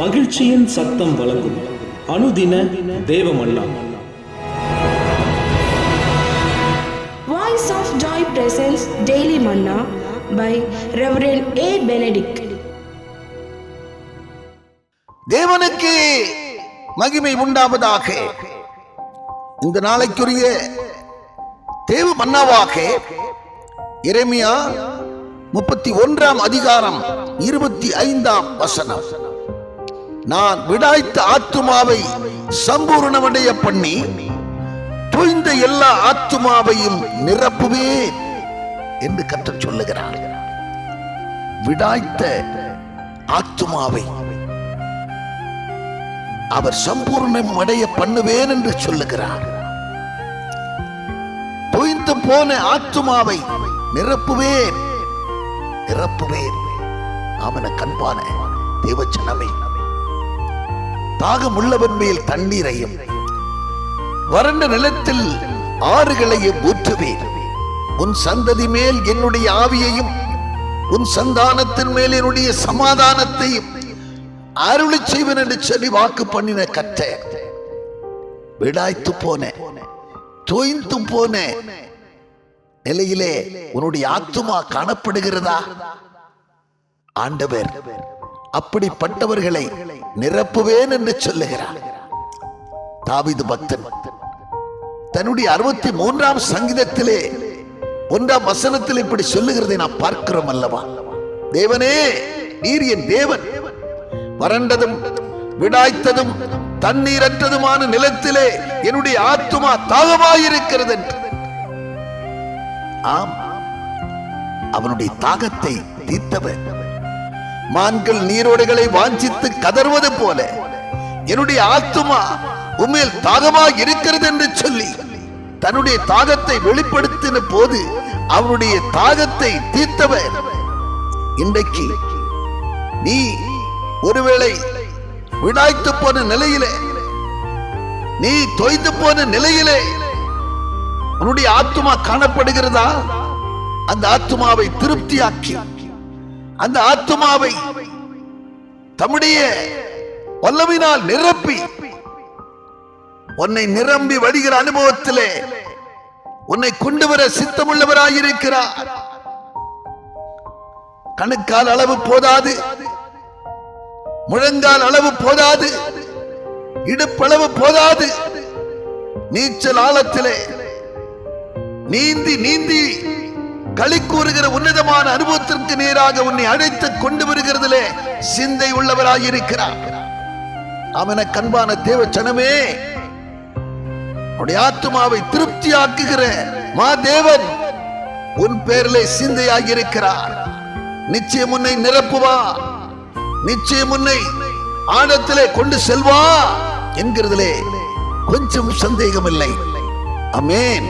மகிழ்ச்சியின் சத்தம் வழங்கும் அனுதின தேவமல்லா Voice of Joy presents Daily Manna by Reverend A. Benedict. தேவனுக்கு மகிமை உண்டாவதாக இந்த நாளைக்குரிய தேவ மன்னாவாக எரேமியா முப்பத்தி ஒன்றாம் அதிகாரம் இருபத்தி ஐந்தாம் வசனம் நான் விடாய்த்த ஆத்துமாவை சம்பூர்ணமடைய பண்ணி தொய்ந்த எல்லா ஆத்துமாவையும் நிரப்புவேன் என்று கற்று சொல்லுகிறார். விடாய்த்த ஆத்துமாவை அவர் சம்பூர்ணம் அடைய பண்ணுவேன் என்று சொல்லுகிறார். தொய்ந்து போன ஆத்துமாவை நிரப்புவேன் நிரப்புவேன். அவன கண்பான தேவச்சனமே. தாகம் உள்ளவன் மேல் தண்ணீரையும் வறண்ட நிலத்தில் ஆறுகளையும் ஊற்றுவேன். உன் சந்ததி மேல் என்னுடைய ஆவியையும் உன் சந்தானத்தின் மேல் என்னுடைய சமாதானத்தையும் அருளி செய்வன் என்று சொல்லி வாக்கு பண்ணின கற்ற விடாய்த்து போன தோய்ந்து போன நிலையிலே உன்னுடைய ஆத்துமா காணப்படுகிறதா? ஆண்டவர் அப்படிப்பட்டவர்களை நிரப்புவேன் என்று சொல்லுகிறார். தாவிது பக்தன் தன்னுடைய அறுபத்தி மூன்றாம் சங்கீதத்திலே ஒன்றாம் வசனத்தில் இப்படி சொல்லுகிறதை நாம் பார்க்கிறோம் அல்லவா? தேவனே நீர் என் தேவன். வறண்டதும் விடாய்த்ததும் தண்ணீரற்றதுமான நிலத்திலே என்னுடைய ஆத்துமா தாகமாயிருக்கிறது என்று. ஆம் அவனுடைய தாகத்தை தீர்த்தவர். மான்கள் நீரோடைகளை வாஞ்சித்து கதறுவது போல. என்னுடைய ஆத்துமா உண்மையில் தாகமாக இருக்கிறது என்று சொல்லி தன்னுடைய தாகத்தை வெளிப்படுத்தின போது அவனுடைய தாகத்தை தீர்த்தவர். இன்றைக்கு நீ ஒருவேளை விடாய்த்து போன நிலையிலே நீ தொய்ந்து போன நிலையிலே உன்னுடைய ஆத்துமா காணப்படுகிறதா? அந்த ஆத்துமாவை திருப்தியாக்கி அந்த ஆத்துமாவை தம்முடைய வல்லவினால் நிரப்பி உன்னை நிரம்பி வடிகிற அனுபவத்திலே உன்னை கொண்டு வர சித்தமுள்ளவராயிருக்கிறார். கணுக்கால் அளவு போதாது முழங்கால் அளவு போதாது இடுப்பளவு போதாது. நீச்சல் ஆழத்திலே நீந்தி நீந்தி களி கூறுகிற உன்னதமான அனுபவத்திற்கு நேராக உன்னை அழைத்து கொண்டு வருகிறதிலே சிந்தை உள்ளவராயிருக்கிறார் அவன கண்பான தேவ சனமே உன்னுடைய ஆத்மாவை திருப்தியாக்குகிற மா தேவன் உன் பேரிலே சிந்தையாகியிருக்கிறார் நிச்சயம் உன்னை நிரப்புவா நிச்சயம் உன்னை ஆழத்திலே கொண்டு செல்வா என்கிறதிலே கொஞ்சம் சந்தேகம் இல்லை அமேன்